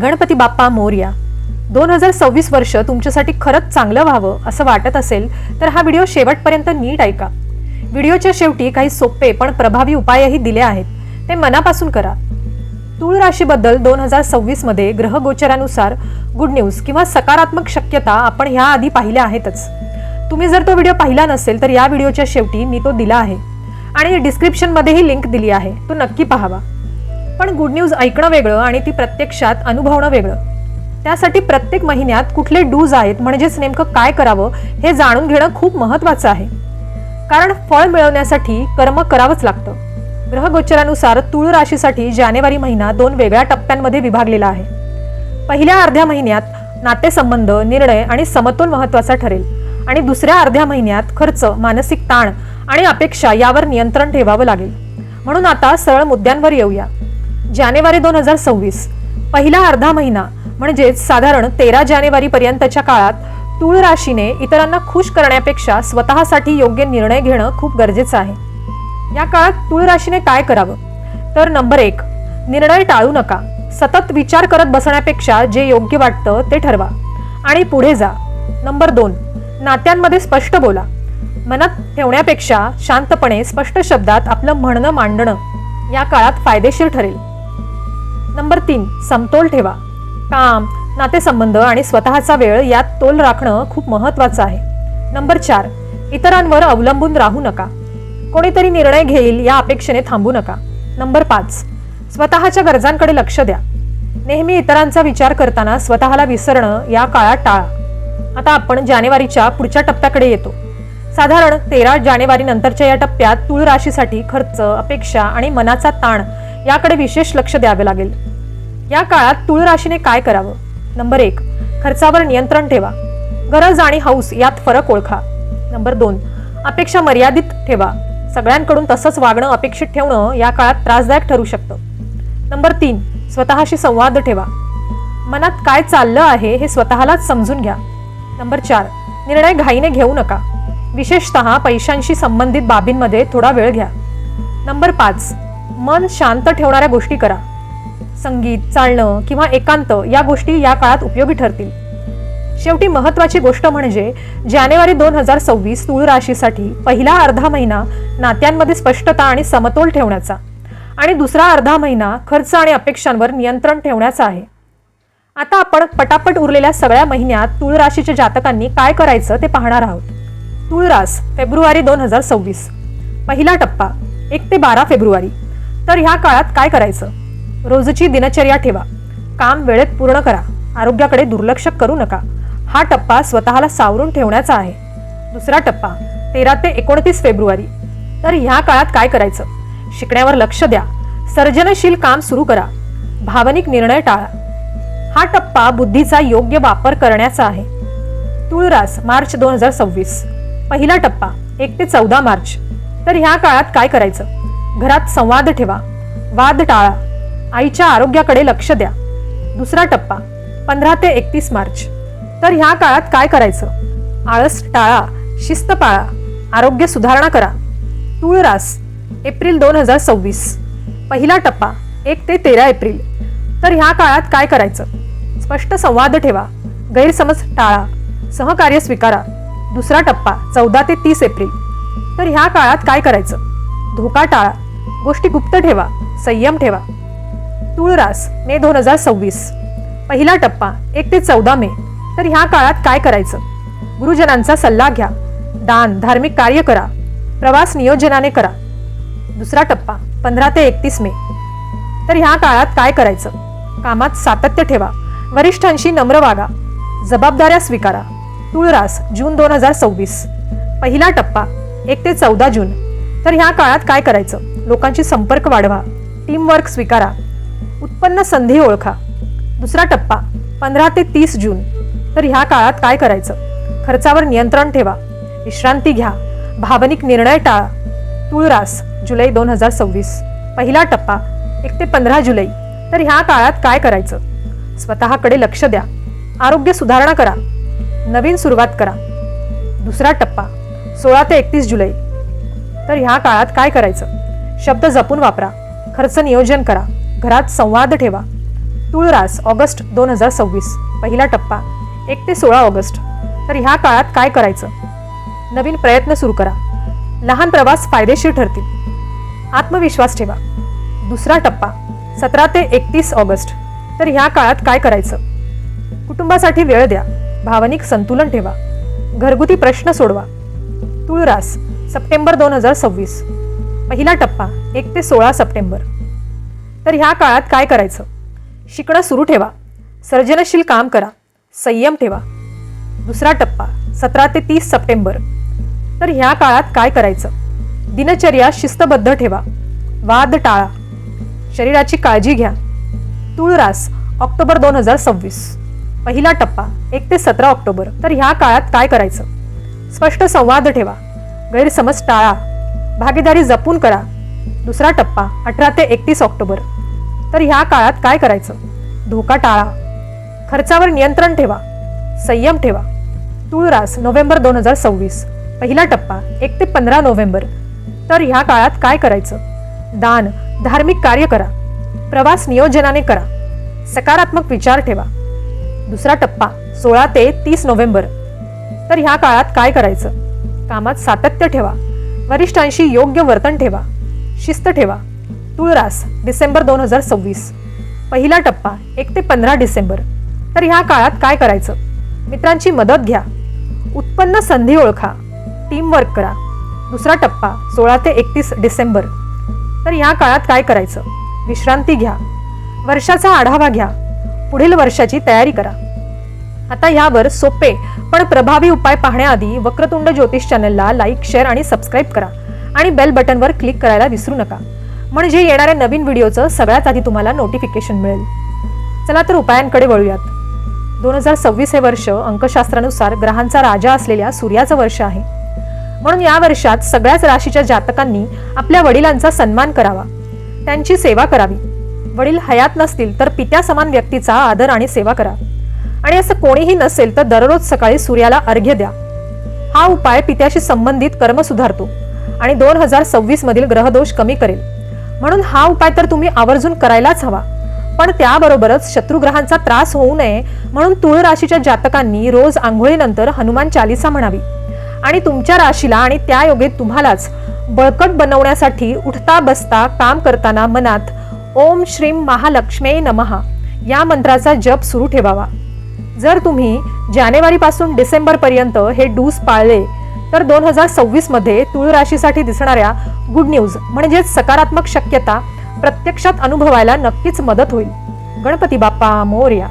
गणपती बाप्पा मोर्या. दोन हजार सव्वीस वर्ष तुमच्यासाठी खरंच चांगलं व्हावं असं वाटत असेल तर हा व्हिडिओ शेवटपर्यंत नीट ऐका. व्हिडिओच्या शेवटी काही सोपे पण प्रभावी उपायही दिले आहेत. ते मनापासून करा. तूळ राशीबद्दल दोन हजार सव्वीसमध्ये ग्रहगोचरानुसार गुड न्यूज किंवा सकारात्मक शक्यता आपण ह्या आधी पाहिल्या आहेतच. तुम्ही जर तो व्हिडिओ पाहिला नसेल तर या व्हिडिओच्या शेवटी मी तो दिला आहे. आणि डिस्क्रिप्शनमध्येही लिंक दिली आहे. तो नक्की पाहावा. पण गुड न्यूज ऐकणं वेगळं आणि ती प्रत्यक्षात अनुभवणं वेगळं. त्यासाठी प्रत्येक महिन्यात कुठले डूज आहेत म्हणजेच नेमकं काय करावं हे जाणून घेणं खूप महत्त्वाचं आहे. कारण फळ मिळवण्यासाठी कर्म करावंच लागतं. ग्रहगोचरानुसार तुळ राशीसाठी जानेवारी महिना दोन वेगळ्या टप्प्यांमध्ये विभागलेला आहे. पहिल्या अर्ध्या महिन्यात नातेसंबंध निर्णय आणि समतोल महत्त्वाचा ठरेल. आणि दुसऱ्या अर्ध्या महिन्यात खर्च मानसिक ताण आणि अपेक्षा यावर नियंत्रण ठेवावं लागेल. म्हणून आता सरळ मुद्द्यांवर येऊया. जानेवारी दोन हजार सव्वीस. पहिला अर्धा महिना म्हणजेच साधारण तेरा जानेवारी पर्यंतच्या काळात तूळ राशीने इतरांना खुश करण्यापेक्षा स्वतःसाठी योग्य निर्णय घेणं खूप गरजेचं आहे. या काळात तूळ राशीने काय करावं? तर नंबर एक निर्णय टाळू नका. सतत विचार करत बसण्यापेक्षा जे योग्य वाटतं ते ठरवा. आणि पुढे जा. नंबर दोन नात्यांमध्ये स्पष्ट बोला. मनात ठेवण्यापेक्षा शांतपणे स्पष्ट शब्दात आपलं म्हणणं मांडणं या काळात फायदेशीर ठरेल. नंबर तीन समतोल ठेवा. काम नातेसंबंध आणि स्वतःचा वेळ यात तोल राखणं खूप महत्वाचं आहे. नंबर चार इतरांवर अवलंबून राहू नका. कोणीतरी निर्णय घेईल या अपेक्षेने थांबू नका. नंबर पाच स्वतःच्या गरजांकडे लक्ष द्या. नेहमी इतरांचा विचार करताना स्वतःला विसरणं या काळात टाळा. आता आपण जानेवारीच्या पुढच्या टप्प्याकडे येतो. साधारण तेरा जानेवारी नंतरच्या या टप्प्यात तूळ राशीसाठी खर्च अपेक्षा आणि मनाचा ताण याकडे विशेष लक्ष द्यावे लागेल. या काळात तुळ राशीने काय करावं? नंबर एक खर्चावर नियंत्रण ठेवा. गरज आणि हौस यात फरक ओळखा. नंबर दोन अपेक्षा मर्यादित ठेवा. सगळ्यांकडून तसंच वागणं अपेक्षित ठेवणं या काळात त्रासदायक ठरू शकतं. नंबर तीन स्वतःशी संवाद ठेवा. मनात काय चाललं आहे हे स्वतःलाच समजून घ्या. नंबर चार निर्णय घाईने घेऊ नका. विशेषतः पैशांशी संबंधित बाबींमध्ये थोडा वेळ घ्या. नंबर पाच मन शांत ठेवणाऱ्या गोष्टी करा. संगीत चालणं किंवा एकांत या गोष्टी या काळात उपयोगी ठरतील. शेवटी महत्वाची गोष्ट म्हणजे जानेवारी दोन हजार सव्वीस तूळ राशीसाठी पहिला अर्धा महिना नात्यांमध्ये स्पष्टता आणि समतोल ठेवण्याचा आणि दुसरा अर्धा महिना खर्च आणि अपेक्षांवर नियंत्रण ठेवण्याचा आहे. आता आपण पटापट उरलेल्या सगळ्या महिन्यात तूळ राशीच्या जातकांनी काय करायचं ते पाहणार आहोत. तूळ रास फेब्रुवारी दोन हजार सव्वीस. पहिला टप्पा एक ते बारा फेब्रुवारी. तर ह्या काळात काय करायचं? रोजची दिनचर्या ठेवा. काम वेळेत पूर्ण करा. आरोग्याकडे दुर्लक्ष करू नका. हा टप्पा स्वतःला सावरून ठेवण्याचा आहे. दुसरा टप्पा तेरा ते एकोणतीस फेब्रुवारी. तर ह्या काळात काय करायचं? शिकण्यावर लक्ष द्या. सर्जनशील काम सुरू करा. भावनिक निर्णय टाळा. हा टप्पा बुद्धीचा योग्य वापर करण्याचा आहे. तुळरास मार्च दोन हजार सव्वीस. पहिला टप्पा एक ते चौदा मार्च. तर ह्या काळात काय करायचं? घरात संवाद ठेवा. वाद टाळा. आईच्या आरोग्याकडे लक्ष द्या. दुसरा टप्पा पंधरा ते एकतीस मार्च. तर ह्या काळात काय करायचं? आळस टाळा शिस्त पाळा आरोग्य सुधारणा करा. तुळरास एप्रिल दोन हजार सव्वीस. पहिला टप्पा एक ते तेरा एप्रिल. तर ह्या काळात काय करायचं? स्पष्ट संवाद ठेवा. गैरसमज टाळा. सहकार्य स्वीकारा. दुसरा टप्पा चौदा ते तीस एप्रिल. तर ह्या काळात काय करायचं? धोका टाळा. गोष्टी गुप्त ठेवा संयम ठेवा. तुळरास मे दोन हजार सव्वीस. पहिला टप्पा एक ते चौदा मे. तर ह्या काळात काय करायचं? गुरुजनांचा सल्ला घ्या. दान धार्मिक कार्य करा. प्रवास नियोजनाने करा. दुसरा टप्पा पंधरा ते एकतीस मे. तर ह्या काळात काय करायचं? कामात सातत्य ठेवा. वरिष्ठांशी नम्र वागा. जबाबदाऱ्या स्वीकारा. तुळरास जून दोन हजार सव्वीस. पहिला टप्पा एक ते चौदा जून. तर ह्या काळात काय करायचं? लोकांशी संपर्क वाढवा टीमवर्क स्वीकारा उत्पन्न संधी ओळखा. दुसरा टप्पा पंधरा ते तीस जून. तर ह्या काळात काय करायचं? खर्चावर नियंत्रण ठेवा. विश्रांती घ्या. भावनिक निर्णय टाळा. तुळरास जुलै दोन हजार सव्वीस. पहिला टप्पा एक ते पंधरा जुलै. तर ह्या काळात काय करायचं? स्वतःकडे लक्ष द्या. आरोग्य सुधारणा करा. नवीन सुरुवात करा. दुसरा टप्पा सोळा ते एकतीस जुलै. तर ह्या काळात काय करायचं? शब्द जपून वापरा. खर्च नियोजन करा. घरात संवाद ठेवा. तुळरास ऑगस्ट दोन हजार सव्वीस. पहिला टप्पा. एक ते सोळा ऑगस्ट. तर ह्या काळात काय करायचं? नवीन प्रयत्न सुरू करा. लहान प्रवास फायदेशीर ठरतील. आत्मविश्वास ठेवा. दुसरा टप्पा. सतरा ते एकतीस ऑगस्ट. तर ह्या काळात काय करायचं? कुटुंबासाठी वेळ द्या. भावनिक संतुलन ठेवा. घरगुती प्रश्न सोडवा. तुळरास सप्टेंबर दोन हजार सव्वीस. पहिला टप्पा एक ते सोळा सप्टेंबर. तर ह्या काळात काय करायचं? शिकणं सुरू ठेवा. सर्जनशील काम करा. संयम ठेवा. दुसरा टप्पा सतरा ते तीस सप्टेंबर. तर ह्या काळात काय करायचं? दिनचर्या शिस्तबद्ध ठेवा. वाद टाळा. शरीराची काळजी घ्या. तुळरास ऑक्टोबर दोन हजार सव्वीस. पहिला टप्पा एक ते सतरा ऑक्टोबर. तर ह्या काळात काय करायचं? स्पष्ट संवाद ठेवा. गैरसमज टाळा. भागीदारी जपून करा. दुसरा टप्पा अठरा ते एकतीस ऑक्टोबर. तर ह्या काळात काय करायचं? धोका टाळा. खर्चावर नियंत्रण ठेवा. संयम ठेवा. तुळरास नोव्हेंबर दोन हजार सव्वीस. पहिला टप्पा एक ते पंधरा नोव्हेंबर. तर ह्या काळात काय करायचं? दान धार्मिक कार्य करा. प्रवास नियोजनाने करा. सकारात्मक विचार ठेवा. दुसरा टप्पा सोळा ते तीस नोव्हेंबर. तर ह्या काळात काय करायचं? कामात सातत्य ठेवा. वरिष्ठांशी योग्य वर्तन ठेवा. शिस्त ठेवा. तुळरास डिसेंबर दोन हजार सव्वीस. पहिला टप्पा एक ते पंधरा डिसेंबर. तर ह्या काळात काय करायचं? मित्रांची मदत घ्या. उत्पन्न संधी ओळखा. टीमवर्क करा. दुसरा टप्पा सोळा ते एकतीस डिसेंबर. तर ह्या काळात काय करायचं? विश्रांती घ्या. वर्षाचा आढावा घ्या. पुढील वर्षाची तयारी करा. आता यावर सोपे पण प्रभावी उपाय पाहण्याआधी वक्रतुंड ज्योतिष चॅनलला लाईक शेअर आणि सबस्क्राईब करा. आणि बेल बटनवर क्लिक करायला विसरू नका. म्हणजे येणाऱ्या नवीन व्हिडिओचं सगळ्यात आधी तुम्हाला नोटिफिकेशन मिळेल. चला तर उपायांकडे वळूयात. दोन हजार सव्वीस हे वर्ष अंकशास्त्रानुसार ग्रहांचा राजा असलेल्या सूर्याचं वर्ष आहे. म्हणून या वर्षात सगळ्याच राशीच्या जातकांनी आपल्या वडिलांचा सन्मान करावा. त्यांची सेवा करावी. वडील हयात नसतील तर पित्या समान व्यक्तीचा आदर आणि सेवा करा. आणि असं कोणीही नसेल तर दररोज सकाळी सूर्याला अर्घ्य द्या. हा उपाय पित्याशी संबंधित कर्म सुधारतो आणि दोन हजार सव्वीस मधील ग्रहदोष कमी करेल. म्हणून हा उपाय तर तुम्ही आवर्जून करायलाच हवा. पण त्याबरोबरच शत्रुग्रहांचा त्रास होऊ नये म्हणून तुळ राशीच्या जातकांनी रोज आंघोळीनंतर हनुमान चालिसा म्हणावी. आणि तुमच्या राशीला आणि त्या योगे तुम्हालाच बळकट बनवण्यासाठी उठता बसता काम करताना मनात ओम श्रीम महालक्ष्मी नमहा या मंत्राचा जप सुरू ठेवावा. जर तुम्ही जानेवारीपासून डिसेंबरपर्यंत हे डूस पाळले तर दोन हजार सव्वीसमध्ये तुळराशीसाठी तुळ राशीसाठी दिसणाऱ्या गुड न्यूज म्हणजेच सकारात्मक शक्यता प्रत्यक्षात अनुभवायला नक्कीच मदत होईल. गणपती बाप्पा मोर्या